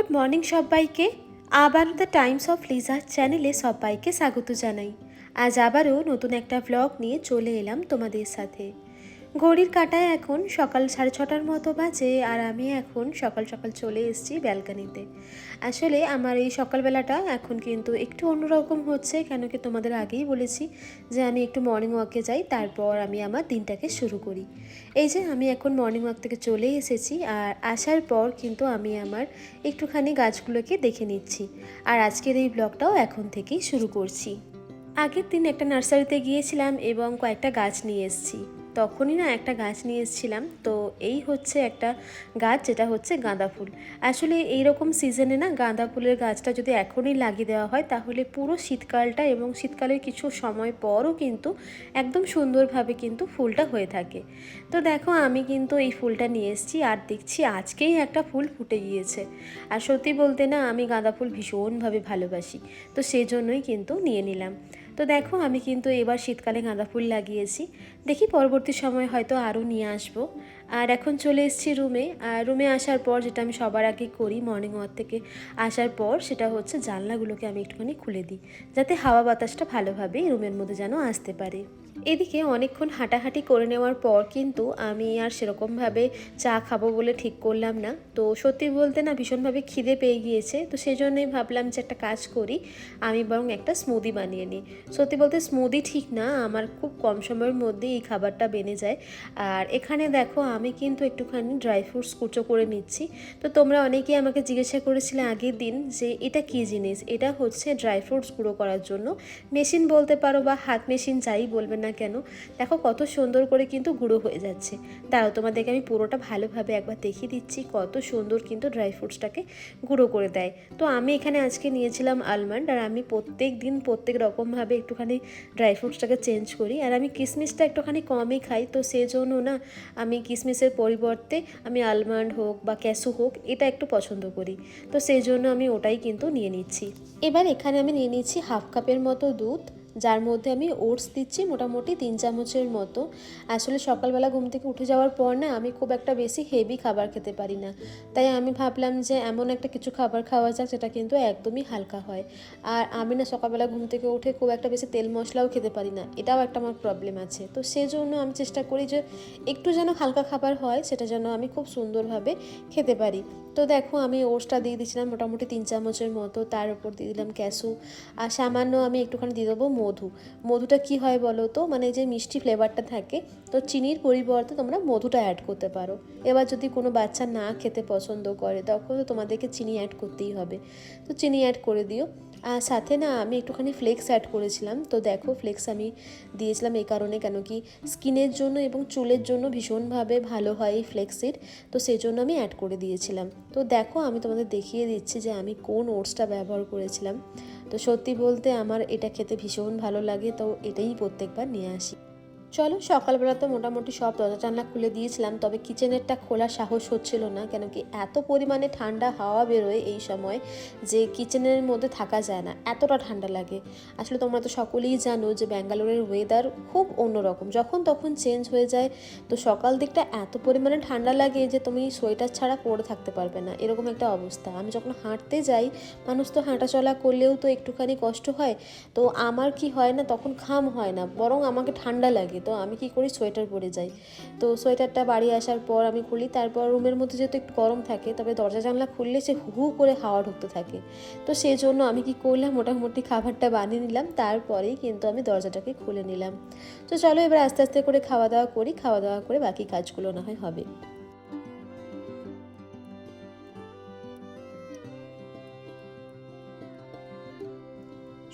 Good morning সবাইকে। আবারও the Times of লিজার চ্যানেলে সবাইকে স্বাগত জানাই। আজ আবারও নতুন একটা ব্লগ নিয়ে চলে এলাম তোমাদের সাথে। ঘড়ির কাটায় এখন সকাল সাড়ে ছটার মতো বাজে আর আমি এখন সকাল সকাল চলে এসেছি ব্যালকানিতে। আসলে আমার এই সকালবেলাটা এখন কিন্তু একটু অন্যরকম হচ্ছে কেন কি তোমাদের আগেই বলেছি যে আমি একটু মর্নিং ওয়াকে যাই, তারপর আমি আমার দিনটাকে শুরু করি। এই যে আমি এখন মর্নিং ওয়াক থেকে চলে এসেছি আর আসার পর কিন্তু আমি আমার একটুখানি গাছগুলোকে দেখে নিচ্ছি আর আজকের এই ব্লগটাও এখন থেকেই শুরু করছি। আগের দিন একটা নার্সারিতে গিয়েছিলাম এবং কয়েকটা গাছ নিয়ে এসেছি। তখনই না একটা গাছ নিয়ে এসেছিলাম। তো এই হচ্ছে একটা গাছ, যেটা হচ্ছে গাঁদা ফুল। আসলে এইরকম সিজনে না গাঁদা ফুলের গাছটা যদি এখনই লাগিয়ে দেওয়া হয়, তাহলে পুরো শীতকালটা এবং শীতকালের কিছু সময় পরও কিন্তু একদম সুন্দরভাবে কিন্তু ফুলটা হয়ে থাকে। তো দেখো, আমি কিন্তু এই ফুলটা নিয়ে এসেছি আর দেখছি আজকেই একটা ফুল ফুটে গিয়েছে। আর সত্যি বলতে না, আমি গাঁদা ফুল ভীষণভাবে ভালোবাসি। তো সেজন্যই কিন্তু নিয়ে নিলাম। তো দেখো, আমি কিন্তু এবার শীতকালে গাঁদা ফুল লাগিয়েছি। দেখি পরবর্তী সময় হয়তো আরও নিয়ে আসব। আর এখন চলে এসেছি রুমে। আর রুমে আসার পর যেটা আমি সবার আগে করি মর্নিং ওয়াক থেকে আসার পর, সেটা হচ্ছে জানলাগুলোকে আমি একটুখানি খুলে দিই, যাতে হাওয়া বাতাসটা ভালোভাবে রুমের মধ্যে যেন আসতে পারে। এদিকে অনেকক্ষণ হাঁটাহাঁটি করে নেওয়ার পর কিন্তু আমি আর সেরকমভাবে চা খাব বলে ঠিক করলাম না। তো সত্যি বলতে না ভীষণভাবে খিদে পেয়ে গিয়েছে। তো সেই জন্যই ভাবলাম যে একটা কাজ করি, আমি বরং একটা স্মুদি বানিয়ে নিই। সত্যি বলতে স্মুদি ঠিক না, আমার খুব কম সময়ের মধ্যে এই খাবারটা বেনে যায়। আর এখানে দেখো আমি কিন্তু একটুখানি ড্রাই ফ্রুটস কুচো করে নিচ্ছি। তো তোমরা অনেকেই আমাকে জিজ্ঞাসা করেছিলে আগের দিন যে এটা কী জিনিস? এটা হচ্ছে ড্রাই ফ্রুটস গুঁড়ো করার জন্য। মেশিন বলতে পারো বা হাত মেশিন যাই বলবে না কেন? দেখো কত সুন্দর করে কিন্তু গুঁড়ো হয়ে যাচ্ছে। দাঁড়াও, তোমাদেরকে আমি পুরোটা ভালোভাবে একবার দেখিয়ে দিচ্ছি কত সুন্দর কিন্তু ড্রাই ফ্রুটসটাকে গুঁড়ো করে দেয়। তো আমি এখানে আজকে নিয়েছিলাম আলমন্ড আর আমি প্রত্যেক দিন প্রত্যেক রকমভাবে একটুখানি ড্রাই ফ্রুটসটাকে চেঞ্জ করি। আর আমি কিশমিশটা একটুখানি কমই খাই, তো সেই জন্য না আমি কিশমিশের পরিবর্তে আমি আলমন্ড হোক বা ক্যাসু হোক এটা একটু পছন্দ করি। তো সেই জন্য আমি ওটাই কিন্তু নিয়ে নিচ্ছি। এবার এখানে আমি নিয়ে নিচ্ছি হাফ কাপের মতো দুধ। যার মধ্যে আমি ওটস দিচ্ছি মোটামুটি তিন চামচের মতো। আসলে সকালবেলা ঘুম থেকে উঠে যাওয়ার পর না আমি খুব একটা বেশি হেভি খাবার খেতে পারি না। তাই আমি ভাবলাম যে এমন একটা কিছু খাবার খাওয়া যাক যেটা কিন্তু একদমই হালকা হয়। আর আমি না সকালবেলা ঘুম থেকে উঠে খুব একটা বেশি তেল মশলাও খেতে পারি না। এটাও একটা আমার প্রবলেম আছে। তো সেই জন্য আমি চেষ্টা করি যে একটু যেন হালকা খাবার হয় সেটা যেন আমি খুব সুন্দরভাবে খেতে পারি। তো দেখো আমি ওটসটা দিয়ে দিয়েছিলাম মোটামুটি তিন চামচের মতো। তার উপর দিয়ে দিলাম ক্যাসু। আর সামান্য আমি একটুখানি দিয়ে দেবো মধু। মধুটা কি হয় বলো তো? মানে যে মিষ্টি ফ্লেভারটা থাকে, তো চিনির পরিবর্তে তোমরা মধুটা অ্যাড করতে পারো। এবার যদি কোনো বাচ্চা না খেতে পছন্দ করে, তখন তো তোমাদেরকে চিনি অ্যাড করতেই হবে। তো চিনি অ্যাড করে দিও। আর সাথে না আমি একটুখানি ফ্লেক্স অ্যাড করেছিলাম। তো দেখো ফ্লেক্স আমি দিয়েছিলাম এই কারণে, কেন কি স্কিনের জন্য এবং চুলের জন্য ভীষণভাবে ভালো হয় এই ফ্লেক্সির তো সেই জন্য আমি অ্যাড করে দিয়েছিলাম। তো দেখো আমি তোমাদের দেখিয়ে দিচ্ছি যে আমি কোন ওটসটা ব্যবহার করেছিলাম। তো সত্যি বলতে আমার এটা খেতে ভীষণ ভালো লাগে তো এটাই প্রত্যেকবার নিয়ে আসি। চলো, সকালবেলা তো মোটামুটি সব দরজা জানলা খুলে দিয়েছিলাম, তবে কিচেনেরটা খোলা সাহস হচ্ছিল না কেন কি এত পরিমাণে ঠান্ডা হাওয়া বেরোয় এই সময় যে কিচেনের মধ্যে থাকা যায় না, এতটা ঠান্ডা লাগে। আসলে তোমরা তো সকলেই জানো যে ব্যাঙ্গালোরের ওয়েদার খুব অন্যরকম, যখন তখন চেঞ্জ হয়ে যায়, তো সকাল দিকটা এত পরিমাণে ঠান্ডা লাগে যে তুমি সোয়েটার ছাড়া পরে থাকতে পারবে না, এরকম একটা অবস্থা। আমি যখন হাঁটতে যাই, মানুষ তো হাঁটা চলা করলেও তো একটুখানি কষ্ট হয়, তো আমার কি হয় না, তখন ঘাম হয় না, বরং আমাকে ঠান্ডা লাগে। তো আমি কি করি? সোয়েটার পরে যাই। তো সোয়েটারটা বাড়ি আসার পর আমি খুলি, তারপর রুমের মধ্যে যেহেতু একটু গরম থাকে, তবে দরজা জানলা খুললে সে হু করে হাওয়া ঢুকতে থাকে। তো সেই জন্য আমি কি করলাম? মোটামুটি খাবারটা বানিয়ে নিলাম, তারপরেই কিন্তু আমি দরজাটাকে খুলে নিলাম। তো চলো এবার আস্তে আস্তে করে খাওয়া দাওয়া করি, খাওয়া দাওয়া করে বাকি কাজগুলো না হয় হবে।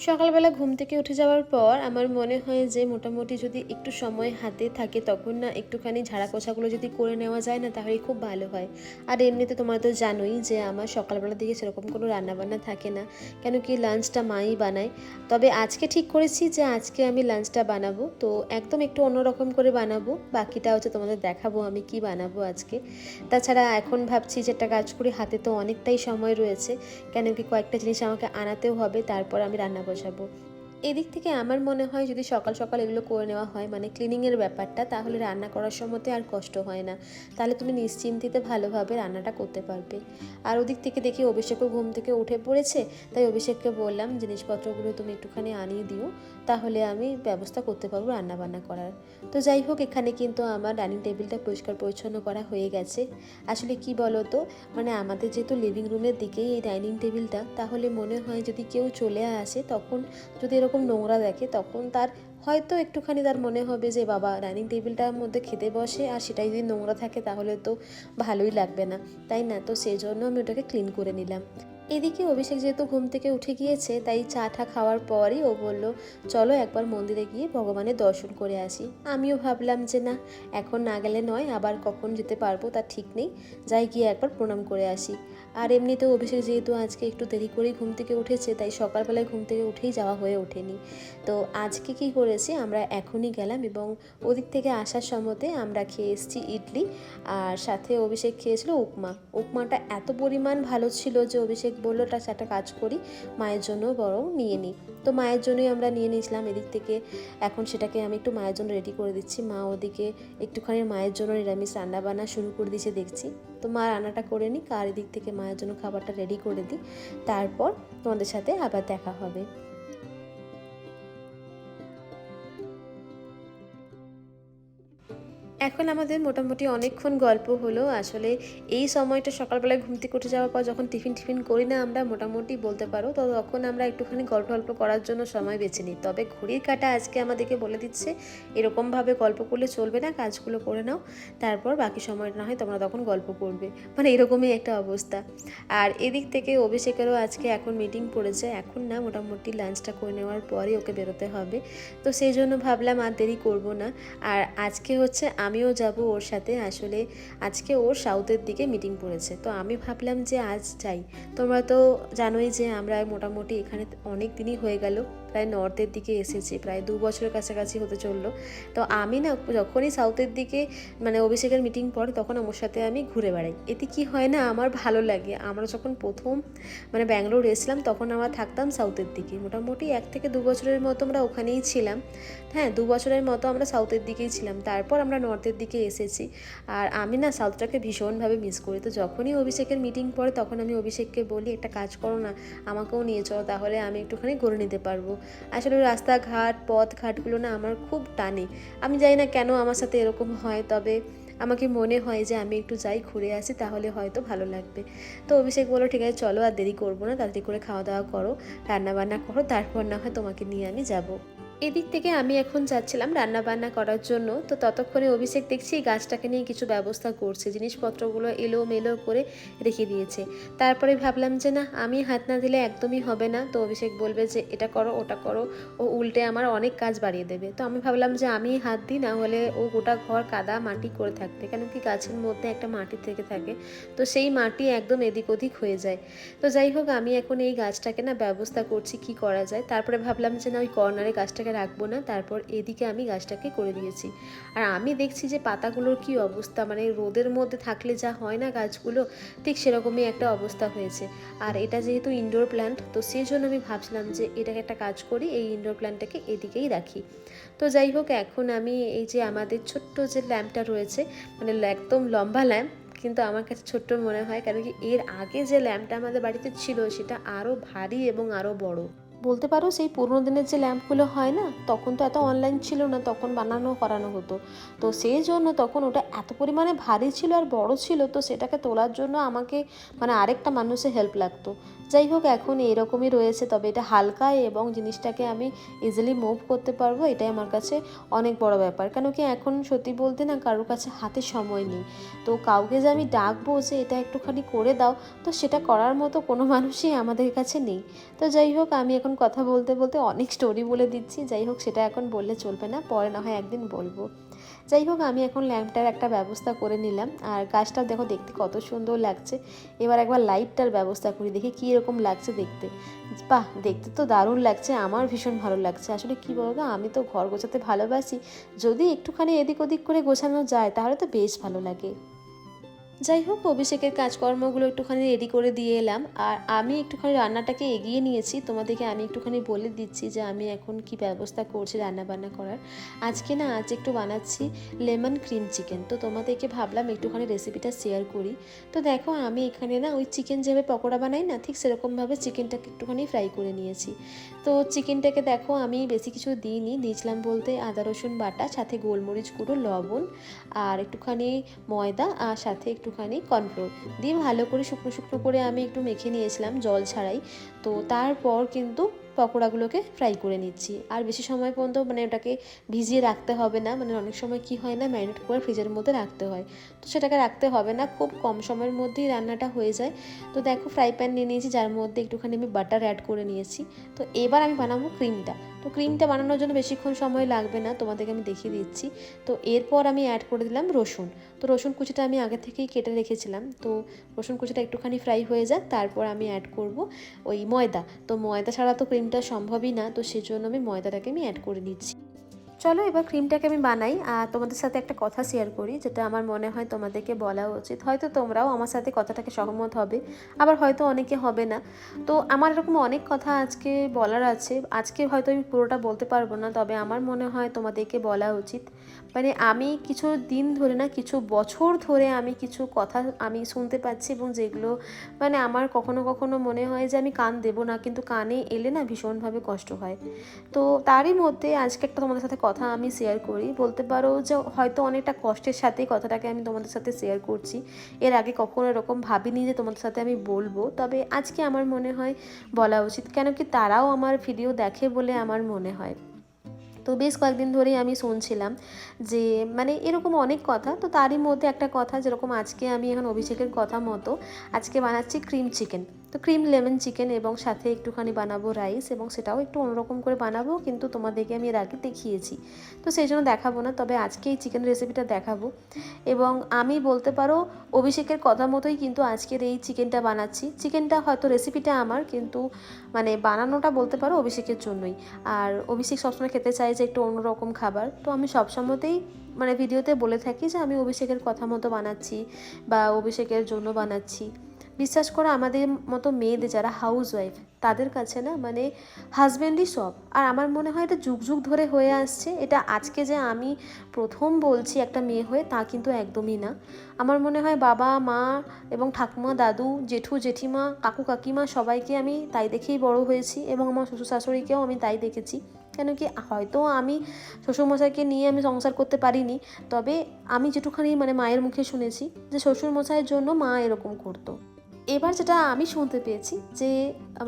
সকালবেলা ঘুম থেকে উঠে যাওয়ার পর আমার মনে হয় যে মোটামুটি যদি একটু সময় হাতে থাকে তখন না একটুখানি ঝাড়া পোছাগুলো যদি করে নেওয়া যায় না তাহলে খুব ভালো হয়। আর এমনিতে তোমরা তো জানোই যে আমার সকালবেলা দিকে সেরকম কোনো রান্নাবান্না থাকে না, কেন কি লাঞ্চটা মাই বানায়। তবে আজকে ঠিক করেছি যে আজকে আমি লাঞ্চটা বানাবো, তো একদম একটু অন্যরকম করে বানাবো, বাকিটা হচ্ছে তোমাদের দেখাবো আমি কি বানাবো আজকে। তাছাড়া এখন ভাবছি যে একটা কাজ করি, হাতে তো অনেকটাই সময় রয়েছে, কেন কি কয়েকটা জিনিস আমাকে আনাতেও হবে, তারপর আমি রান্না বসাবো। এদিক থেকে আমার মনে হয় যদি সকাল সকাল এগুলো করে নেওয়া হয় মানে ক্লিনিংয়ের ব্যাপারটা, তাহলে রান্না করার সময়তে আর কষ্ট হয় না। তাহলে তুমি নিশ্চিন্তিতে ভালোভাবে রান্নাটা করতে পারবে। আর ওদিক থেকে দেখি অভিষেকও ঘুম থেকে উঠে পড়েছে, তাই অভিষেককে বললাম, জিনিসপত্রগুলো তুমি একটুখানি আনিয়ে দিও, তাহলে আমি ব্যবস্থা করতে পারব রান্নাবান্না করার। তো যাই হোক, এখানে কিন্তু আমার ডাইনিং টেবিলটা পরিষ্কার পরিচ্ছন্ন করা হয়ে গেছে। আসলে কি বলো তো মানে আমাদের যেহেতু লিভিং রুমের দিকেই এই ডাইনিং টেবিলটা, তাহলে মনে হয় যদি কেউ চলে আসে, তখন যদি এরকম নোংরা দেখে, তখন তার হয়তো একটুখানি তার মনে হবে যে, বাবা, ডাইনিং টেবিলটার মধ্যে খেতে বসে আর সেটাই যদি নোংরা থাকে তাহলে তো ভালোই লাগবে না। তাই না? তো সেই জন্য আমি ওটাকে ক্লিন করে নিলাম। এদিকে অভিষেক যেহেতু ঘুম থেকে উঠে গিয়েছে, তাই চা খাওয়ার পরই ও বলল, চলো একবার মন্দিরে গিয়ে ভগবানের দর্শন করে আসি। আমিও ভাবলাম যে, না, এখন না গেলে নয়, আবার কখন যেতে পারব তার ঠিক নেই। যাই গিয়ে একবার প্রণাম করে আসি। আর এমনিতেও অভিষেক যেহেতু আজকে একটু দেরি করেই ঘুম থেকে উঠেছে, তাই সকালবেলায় ঘুম থেকে উঠেই যাওয়া হয়ে ওঠেনি। তো আজকে কি করেছি, আমরা এখনই গেলাম এবং ওদিক থেকে আসার সময়তে আমরা খেয়ে এসেছি ইডলি আর সাথে অভিষেক খেয়েছিল উপমা। উপমাটা এত পরিমাণ ভালো ছিল যে অভিষেক বলল তা একটা কাজ করি, মায়ের জন্য বরং নিয়ে নিই তো মায়ের জন্যই আমরা নিয়ে নিয়েছিলাম এদিক থেকে। এখন সেটাকে আমি একটু মায়ের জন্য রেডি করে দিচ্ছি। মা ওদিকে একটুখানি মায়ের জন্য নিরামিষ রান্না বান্না শুরু করে দিয়েছে, দেখছি। তো মা রান্নাটা করে নিই আর এদিক থেকে মায়ের জন্য খাবারটা রেডি করে দিই। তারপর তোমাদের সাথে আবার দেখা হবে। এখন আমাদের মোটামুটি অনেকক্ষণ গল্প হলো। আসলে এই সময়টা সকালবেলায় ঘুম থেকে উঠে যাওয়ার পর যখন টিফিন টিফিন করি না আমরা, মোটামুটি বলতে পারো, তো তখন আমরা একটুখানি গল্প গল্প করার জন্য সময় বেছে নিই। তবে ঘড়ির কাটা আজকে আমাদেরকে বলে দিচ্ছে, এরকমভাবে গল্প করলে চলবে না, কাজগুলো করে নাও, তারপর বাকি সময়টা না হয় তোমরা তখন গল্প করবে। মানে এরকমই একটা অবস্থা। আর এদিক থেকে অভিষেকেরও আজকে এখন মিটিং পড়েছে, এখন না, মোটামুটি লাঞ্চটা করে নেওয়ার পরে ওকে বেরোতে হবে। তো সেই জন্য ভাবলাম আর দেরি করব না। আর আজকে হচ্ছে আমিও যাব ওর সাথে। আসলে আজকে ওর সাউথের দিকে মিটিং পড়েছে। তো আমি ভাবলাম যে আজ যাই। তোমরা তো জানোই যে আমরা মোটামুটি এখানে অনেক দিনই হয়ে গেল। প্রায় নর্থের দিকে এসেছি, প্রায় দু বছরের কাছাকাছি হতে চলল। তো আমি না যখনই সাউথের দিকে মানে অভিষেকের মিটিং পড়ে, তখন আমার সাথে আমি ঘুরে বেড়াই। এতে কি হয় না, আমার ভালো লাগে। আমরা যখন প্রথম মানে ব্যাঙ্গালোর এসলাম তখন আমরা থাকতাম সাউথের দিকে। মোটামুটি এক থেকে দু বছরের মতো আমরা ওখানেই ছিলাম। হ্যাঁ দু বছরের মতো আমরা সাউথের দিকেই ছিলাম। তারপর আমরা নর্থের দিকে এসেছি। আর আমি না সাউথটাকে ভীষণভাবে মিস করি। তো যখনই অভিষেকের মিটিং পড়ে, তখন আমি অভিষেককে বলি, একটা কাজ করো না, আমাকেও নিয়ে চলো, তাহলে আমি একটুখানি ঘুরে নিতে পারব। আসলে রাস্তাঘাট, পথঘাটগুলো না আমার খুব টানে। আমি জানি না কেন আমার সাথে এরকম হয়, তবে আমাকে মনে হয় যে আমি একটু যাই ঘুরে আসি, তাহলে হয়তো ভালো লাগবে। তো অভিষেক বলো ঠিক আছে, চলো আর দেরি করব না, তাড়াতাড়ি করে খাওয়া দাওয়া করো রান্না বান্না করো, তারপর না হয় তোমাকে নিয়ে আমি যাব। এদিক থেকে আমি এখন যাচ্ছিলাম রান্না বান্না করার জন্য। তো ততক্ষণে অভিষেক দেখছি এই গাছটাকে নিয়ে কিছু ব্যবস্থা করছে। জিনিসপত্রগুলো এলো মেলো করে রেখে দিয়েছে। তারপরে ভাবলাম যে, না, আমি হাত না দিলে একদমই হবে না। তো অভিষেক বলবে যে, এটা করো, ওটা করো। ও উল্টে আমার অনেক কাজ বাড়িয়ে দেবে। তো আমি ভাবলাম যে, আমি হাত দিই, না হলে ও গোটা ঘর কাদা মাটি করে থাকবে। কেন কি গাছের মধ্যে একটা মাটি থেকে থাকে। তো সেই মাটি একদম এদিক ওদিক হয়ে যায়। তো যাই হোক, আমি এখন এই গাছটাকে না ব্যবস্থা করছি কি করা যায়। তারপরে ভাবলাম যে, না, ওই কর্নারে গাছটাকে রাখব না, তারপর এদিকে আমি গাছটাকে করে দিয়েছি। আর আমি দেখছি যে পাতাগুলোর কি অবস্থা মানে রোদের মধ্যে থাকলে যা হয় না গাছগুলো, ঠিক সেরকমই একটা অবস্থা হয়েছে। আর এটা যেহেতু ইনডোর প্ল্যান্ট তো সেই জন্য আমি ভাবছিলাম যে এটাকে একটা কাজ করি, এই ইনডোর প্ল্যান্টটাকে এদিকেই রাখি। তো যাই হোক, এখন আমি এই যে আমাদের ছোট্ট যে ল্যাম্পটা রয়েছে মানে একদম লম্বা ল্যাম্প, কিন্তু আমার কাছে ছোট্ট মনে হয় কারণ কি এর আগে যে ল্যাম্পটা আমাদের বাড়িতে ছিল, সেটা আরও ভারী এবং আরও বড়। বলতে পারো সেই পুরনো দিনের যে ল্যাম্পগুলো হয় না, তখন তো এত অনলাইন ছিল না, তখন বানানো করানো হতো। তো সেই জন্য তখন ওটা এত পরিমাণে ভারী ছিল আর বড় ছিল, তো সেটাকে তোলার জন্য আমাকে মানে আরেকটা মানুষের হেল্প লাগতো। যাই হোক, এখন এরকমই রয়েছে, তবে এটা হালকা এবং জিনিসটাকে আমি ইজিলি মুভ করতে পারব, এটাই আমার কাছে অনেক বড় ব্যাপার। কেন কি এখন সত্যি বলতে না, কারোর কাছে হাতে সময় নেই। তো কাউকে যে আমি ডাকবো যে এটা একটুখানি করে দাও, তো সেটা করার মতো কোনো মানুষই আমাদের কাছে নেই। তো যাই হোক, আমি এখন কথা বলতে বলতে অনেক স্টোরি বলে দিচ্ছি, যাই হোক, সেটা এখন বললে চলবে না, পরে না হয় একদিন বলব। যাই হোক, আমি এখন ল্যাম্পটার একটা ব্যবস্থা করে নিলাম। আর গাছটা দেখো দেখতে কত সুন্দর লাগছে। এবার একবার লাইটটার ব্যবস্থা করি, দেখি কী রকম লাগছে দেখতে। বাহ, দেখতে তো দারুণ লাগছে, আমার ভীষণ ভালো লাগছে। আসলে কি বলতো আমি তো ঘর গোছাতে ভালোবাসি। যদি একটুখানি এদিক ওদিক করে গোছানো যায়, তাহলে তো বেশ ভালো লাগে। যাই হোক, অভিষেকের কাজকর্মগুলো একটুখানি রেডি করে দিয়ে এলাম। আর আমি একটুখানি রান্নাটাকে এগিয়ে নিয়েছি। তোমাদেরকে আমি একটুখানি বলে দিচ্ছি যে আমি এখন কি ব্যবস্থা করছি রান্না বান্না করার। আজকে না, আজ একটু বানাচ্ছি লেমন ক্রিম চিকেন। তো তোমাদেরকে ভাবলাম একটুখানি রেসিপিটা শেয়ার করি। তো দেখো, আমি এখানে না ওই চিকেন যেভাবে পকোড়া বানাই না, ঠিক সেরকমভাবে চিকেনটাকে একটুখানি ফ্রাই করে নিয়েছি। তো চিকেনটাকে দেখো, আমি বেশি কিছু দিইনি। দিয়েছিলাম বলতে আদা রসুন বাটা, সাথে গোলমরিচ গুঁড়ো, লবণ, আর একটুখানি ময়দা, আর সাথে একটুখানি কর্নফ্লোর দিয়ে ভালো করে শুকনো শুকনো করে আমি একটু মেখে নিয়েছিলাম জল ছাড়াই। তো তারপর কিন্তু পকোড়াগুলোকে ফ্রাই করে নিচ্ছি। আর বেশি সময় পর্যন্ত মানে ওটাকে ভিজিয়ে রাখতে হবে না মানে অনেক সময় কি হয় না ম্যারিনেট করে ফ্রিজের মধ্যে রাখতে হয়। তো সেটাকে রাখতে হবে না, খুব কম সময়ের মধ্যেই রান্নাটা হয়ে যায়। তো দেখো ফ্রাই প্যান নিয়ে নিয়েছি, যার মধ্যে একটুখানি আমি বাটার অ্যাড করে নিয়েছি। তো এবার আমি বানাবো ক্রিমটা তো ক্রিমটা বানানোর জন্য বেশিক্ষণ সময় লাগবে না, তোমাদেরকে আমি দেখিয়ে দিচ্ছি। তো এরপর আমি অ্যাড করে দিলাম রসুন। তো রসুন কুচিটা আমি আগে থেকেই কেটে রেখেছিলাম। তো রসুন কুচিটা একটুখানি ফ্রাই হয়ে যাক, তারপর আমি অ্যাড করব ওই ময়দা। তো ময়দা ছাড়া তো ক্রিমটা সম্ভবই না, তো সেজন্য আমি ময়দাটাকে আমি অ্যাড করে নিচ্ছি। চলো এবার ক্রিমটাকে আমি বানাই, আর তোমাদের সাথে একটা কথা শেয়ার করি, যেটা আমার মনে হয় তোমাদেরকে বলা উচিত। হয়তো তোমরাও আমার সাথে কথাটাকে সহমত হবে, আবার হয়তো অনেকে হবে না। তো আমার এরকম অনেক কথা আজকে বলার আছে, আজকে হয়তো আমি পুরোটা বলতে পারব না, তবে আমার মনে হয় তোমাদেরকে বলা উচিত। মানে আমি কিছু দিন ধরে না, কিছু বছর ধরে আমি কিছু কথা আমি শুনতে পাচ্ছি, এবং যেগুলো মানে আমার কখনো কখনো মনে হয় যে আমি কান দেবো না, কিন্তু কানে এলে না ভীষণভাবে কষ্ট হয়। তো তারই মধ্যে আজকে একটা তোমাদের সাথে কথা আমি শেয়ার করি। বলতে পারো যে হয়তো অনেকটা কষ্টের সাথে কথাটাকে আমি তোমাদের সাথে শেয়ার করছি। এর আগে কখনো এরকম ভাবিনি যে তোমাদের সাথে আমি বলব। তবে আজকে আমার মনে হয় বলা উচিত, কেন কি তারাও আমার ভিডিও দেখে বলে আমার মনে হয়। তো বেশ কয়েকদিন ধরেই আমি শুনছিলাম যে মানে এরকম অনেক কথা, তো তারই মধ্যে একটা কথা যেরকম আজকে আমি এখন অভিষেকের কথা মতো, আজকে বানাচ্ছি ক্রিম চিকেন তো ক্রিম লেমন চিকেন এবং সাথে একটুখানি বানাবো রাইস এবং সেটাও একটু অন্যরকম করে বানাবো, কিন্তু তোমাদেরকে আমি এর আগে দেখিয়েছি। তো সেই জন্য দেখাবো না, তবে আজকে এই চিকেন রেসিপিটা দেখাবো। এবং আমি বলতে পারো, অভিষেকের কথা মতোই কিন্তু আজকের এই চিকেনটা বানাচ্ছি। চিকেনটা হয়তো রেসিপিটা আমার, কিন্তু মানে বানানোটা বলতে পারো অভিষেকের জন্যই। আর অভিষেক সবসময় খেতে চায় যে একটু অন্যরকম খাবার। তো আমি সবসময়তেই মানে ভিডিওতে বলে থাকি যে আমি অভিষেকের কথা মতো বানাচ্ছি বা অভিষেকের জন্য বানাচ্ছি। বিশ্বাস করো আমাদের মতো মেয়েদের যারা হাউস ওয়াইফ তাদের কাছে না মানে হাজব্যান্ডই সব। আর আমার মনে হয় এটা যুগ যুগ ধরে হয়ে আসছে। এটা আজকে যে আমি প্রথম বলছি একটা মেয়ে হয়ে, তা কিন্তু একদমই না। আমার মনে হয় বাবা, মা এবং ঠাকুমা, দাদু, জেঠু, জেঠিমা, কাকু, কাকিমা সবাইকে আমি তাই দেখেই বড় হয়েছি এবং আমার শ্বশুর শাশুড়িকেও আমি তাই দেখেছি। কেন কি হয়তো আমি শ্বশুরমশাইকে নিয়ে আমি সংসার করতে পারিনি, তবে আমি যেটুখানি মানে মায়ের মুখে শুনেছি যে শ্বশুরমশাইয়ের জন্য মা এরকম করতো। এবার যেটা আমি শুনতে পেয়েছি যে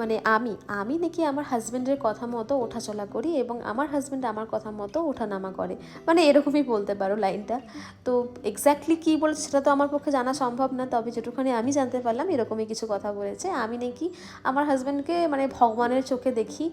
মানে আমি আমি নাকি আমার হাজব্যান্ডের কথা মতো ওঠাচলা করি এবং আমার হাজব্যান্ড আমার কথা মতো ওঠানামা করে। মানে এরকমই বলতে পারো লাইনটা। তো এক্স্যাক্টলি কী বলেছে সেটা তো আমার পক্ষে জানা সম্ভব না, তবে যেটুখানি আমি জানতে পারলাম এরকমই কিছু কথা বলেছে। আমি নাকি আমার হাজব্যান্ডকে মানে ভগবানের চোখে দেখি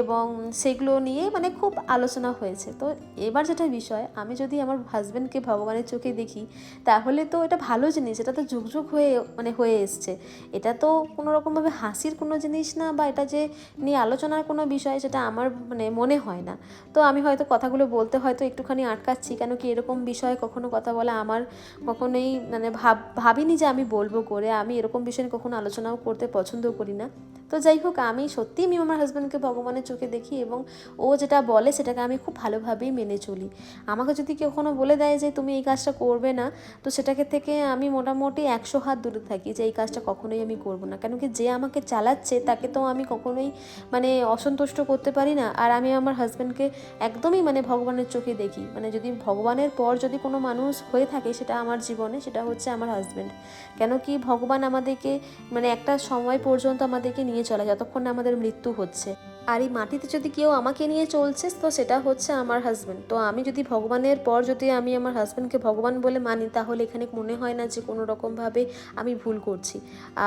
এবং সেগুলো নিয়ে মানে খুব আলোচনা হয়েছে। তো এবার যেটা বিষয়, আমি যদি আমার হাজব্যান্ডকে ভগবানের চোখে দেখি, তাহলে তো এটা ভালো জিনিস, এটা তো যুগ যুগ হয়ে মানে হয়ে এসছে। এটা তো কোনো রকমভাবে হাসির কোনো জিনিস না বা এটা যে নিয়ে আলোচনার কোনো বিষয় সেটা আমার মানে মনে হয় না। তো আমি হয়তো কথাগুলো বলতে হয়তো একটুখানি আটকাচ্ছি, কেন কি এরকম বিষয়ে কখনো কথা বলা আমার কখনোই মানে ভাব, ভাবিনি যে আমি বলব করে। আমি এরকম বিষয়ে কখনো আলোচনাও করতে পছন্দ করি না। তো যাই হোক, আমি সত্যিই আমি আমার হাজব্যান্ডকে ভগবানের চোখে দেখি এবং ও যেটা বলে সেটাকে আমি খুব ভালোভাবেই মেনে চলি। আমাকে যদি কেউ কখনো বলে দেয় যে তুমি এই কাজটা করবে না, তো সেটাকে থেকে আমি মোটামুটি একশো হাত দূরে থাকি যে এই কাজটা কখনোই আমি করব না। কেন কি যে আমাকে চালাচ্ছে তাকে তো আমি কখনোই মানে অসন্তুষ্ট করতে পারি না। আর আমি আমার হাজব্যান্ডকে একদমই মানে ভগবানের চোখে দেখি। মানে যদি ভগবানের পর যদি কোনো মানুষ হয়ে থাকে সেটা আমার জীবনে, সেটা হচ্ছে আমার হাজব্যান্ড কেন কি ভগবান আমাদেরকে মানে একটা সময় পর্যন্ত আমাদেরকে নিয়ে চলে যতক্ষণ না আমাদের মৃত্যু হচ্ছে। আর এই মাটিতে যদি কেউ আমাকে নিয়ে চলছে, তো সেটা হচ্ছে আমার হাজব্যান্ড তো আমি যদি ভগবানের পর যদি আমি আমার হাজব্যান্ডকে ভগবান বলে মানি, তাহলে এখানে মনে হয় না যে কোনো রকমভাবে আমি ভুল করছি।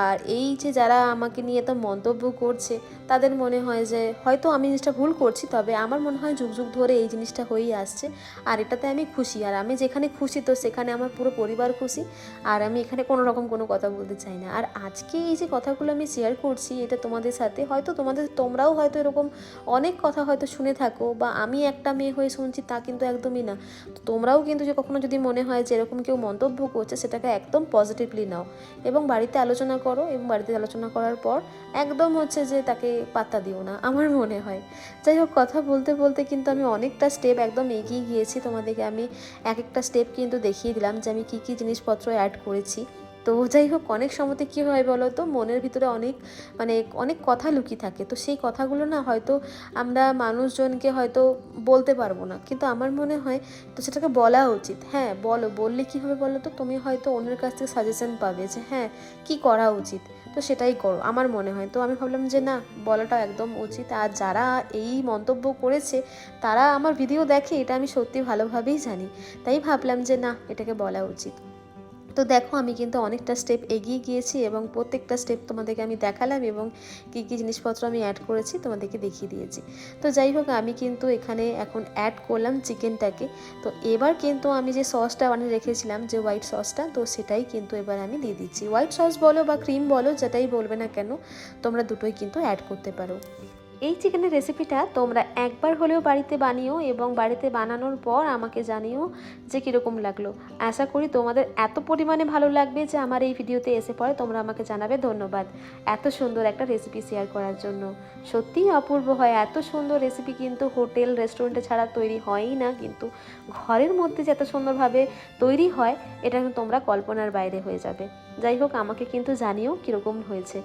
আর এই যে যারা আমাকে নিয়ে তো মন্তব্য করছে, তাদের মনে হয় যে হয়তো আমি জিনিসটা ভুল করছি, তবে আমার মনে হয় যুগ যুগ ধরে এই জিনিসটা হয়েই আসছে। আর এটাতে আমি খুশি। আর আমি যেখানে খুশি, তো সেখানে আমার পুরো পরিবার খুশি। আর আমি এখানে কোনো রকম কোনো কথা বলতে চাই না। আর আজকে এই যে কথাগুলো আমি শেয়ার করছি, এটা তোমাদের সাথে, হয়তো তোমাদের, তোমরাও হয়তো এরকম অনেক কথা হয়তো শুনে থাকো বা আমি একটা মেয়ে হয়ে শুনছি তা কিন্তু একদমই না। তো তোমরাও কিন্তু যে কখনো যদি মনে হয় যে এরকম কেউ মন্তব্য করছে সেটাকে একদম পজিটিভলি নাও এবং বাড়িতে আলোচনা করো এবং বাড়িতে আলোচনা করার পর একদম হচ্ছে যে তাকে পাত্তা দিও না, আমার মনে হয়। যাই হোক, কথা বলতে বলতে কিন্তু আমি অনেকটা স্টেপ একদম এগিয়ে গিয়েছি তোমাদেরকে আমি এক একটা স্টেপ কিন্তু দেখিয়ে দিলাম যে আমি কী কী জিনিসপত্র অ্যাড করেছি। তো যাই হোক, অনেক সময়তে কী হয় বলো তো? মনের ভিতরে অনেক মানে অনেক কথা লুকিয়ে থাকে। তো সেই কথাগুলো না হয়তো আমরা মানুষজনকে হয়তো বলতে পারব না। কিন্তু আমার মনে হয় তো সেটাকে বলা উচিত। হ্যাঁ বলো, বললে কী হবে বলো তো? তুমি হয়তো অন্যের কাছ থেকে সাজেশন পাবে যে হ্যাঁ কী করা উচিত? তো সেটাই করো, আমার মনে হয়। তো আমি ভাবলাম যে, না, বলাটা একদম উচিত। আর যারা এই মন্তব্য করেছে, তারা আমার ভিডিও দেখে, এটা আমি সত্যি ভালোভাবেই জানি। তাই ভাবলাম যে, না, এটাকে বলা উচিত। তো দেখো, আমি কিন্তু অনেকটা স্টেপ এগিয়ে গিয়েছি এবং প্রত্যেকটা স্টেপ তোমাদেরকে আমি দেখালাম এবং কী কী জিনিসপত্র আমি অ্যাড করেছি তোমাদেরকে দেখিয়ে দিয়েছি। তো যাই হোক, আমি কিন্তু এখানে এখন অ্যাড করলাম চিকেনটাকে তো এবার কিন্তু আমি যে সসটা বানিয়ে রেখেছিলাম, যে হোয়াইট সসটা তো সেটাই কিন্তু এবার আমি দিয়ে দিচ্ছি। হোয়াইট সস বলো বা ক্রিম বলো, যেটাই বলবে না কেন, তোমরা দুটোই কিন্তু অ্যাড করতে পারো। এই চিকেনের রেসিপিটা তোমরা একবার হলেও বাড়িতে বানিও এবং বাড়িতে বানানোর পর আমাকে জানিও যে কীরকম লাগল। আশা করি তোমাদের এত পরিমাণে ভালো লাগবে যে আমার এই ভিডিওতে এসে পরে তোমরা আমাকে জানাবে ধন্যবাদ। এত সুন্দর একটা রেসিপি শেয়ার করার জন্য। সত্যিই অপূর্ব হয়, এত সুন্দর রেসিপি কিন্তু হোটেল রেস্টুরেন্টে ছাড়া তৈরি হয়ই না, কিন্তু ঘরের মধ্যে যে এত সুন্দরভাবে তৈরি হয়, এটা তোমরা কল্পনার বাইরে হয়ে যাবে। যাই হোক, আমাকে কিন্তু জানিও কীরকম হয়েছে।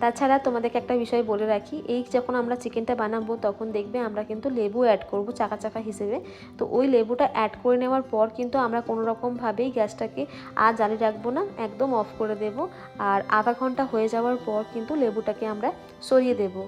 তাছাড়া তোমাদেরকে একটা বিষয় বলে রাখি, এই যখন আমরা চিকেনটা বানাবো, তখন দেখবে আমরা কিন্তু লেবু অ্যাড করব চাকা চাকা হিসেবে। তো ওই লেবুটা অ্যাড করে নেওয়ার পর কিন্তু আমরা কোনো রকমভাবেই গ্যাসটাকে আর জ্বালিয়ে রাখব না, একদম অফ করে দেব। আর আধা ঘণ্টা হয়ে যাওয়ার পর কিন্তু লেবুটাকে আমরা সরিয়ে দেবো।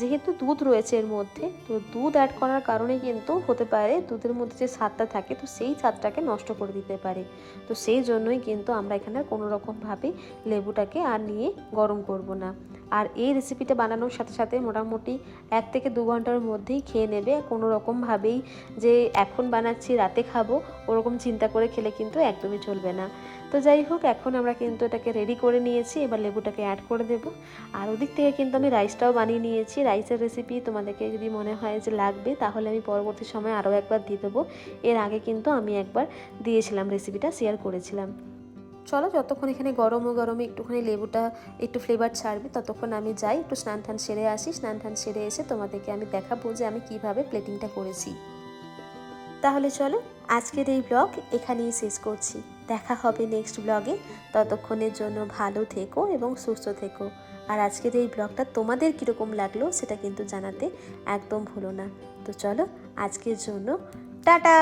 যেহেতু দুধ রয়েছে এর মধ্যে, তো দুধ অ্যাড করার কারণে কিন্তু হতে পারে দুধের মধ্যে যে স্বাদটা থাকে, তো সেই স্বাদটাকে নষ্ট করে দিতে পারে। তো সেই জন্যই কিন্তু আমরা এখানে কোনো রকমভাবে লেবুটাকে আর নিয়ে গরম করব না। আর এই রেসিপিটা বানানোর সাথে সাথে মোটামুটি এক থেকে দু ঘণ্টার মধ্যেই খেয়ে নেবে। কোনো রকমভাবেই যে এখন বানাচ্ছি, রাতে খাব, ওরকম চিন্তা করে খেলে কিন্তু একদমই চলবে না। তো যাই হোক, এখন আমরা কিন্তু এটাকে রেডি করে নিয়েছি। এবার লেবুটাকে অ্যাড করে দেব। আর ওদিক থেকে কিন্তু আমি রাইসটাও বানিয়ে নিয়েছি। রাইসের রেসিপি তোমাদেরকে যদি মনে হয় যে লাগবে, তাহলে আমি পরবর্তী সময় আরও একবার দিয়ে দেবো। এর আগে কিন্তু আমি একবার দিয়েছিলাম রেসিপিটা শেয়ার করেছিলাম। চলো, যতক্ষণ এখানে গরম ও গরমে একটুখানি লেবুটা, একটু ফ্লেভার ছাড়বে, ততক্ষণ আমি যাই, একটু স্নান টান সেরে আসি। স্নান টান সেরে এসে তোমাদেরকে আমি দেখাবো যে আমি কীভাবে প্লেটিংটা করেছি। তাহলে চলো, আজকের এই ব্লগ এখানেই শেষ করছি। দেখা হবে নেক্সট ব্লগে ততক্ষণের জন্য ভালো থেকো এবং সুস্থ থেকো। আর আজকের এই ব্লগটা তোমাদের কীরকম লাগল সেটা কিন্তু জানাতে একদম ভুলো না। তো চলো, আজকের জন্য টাটা!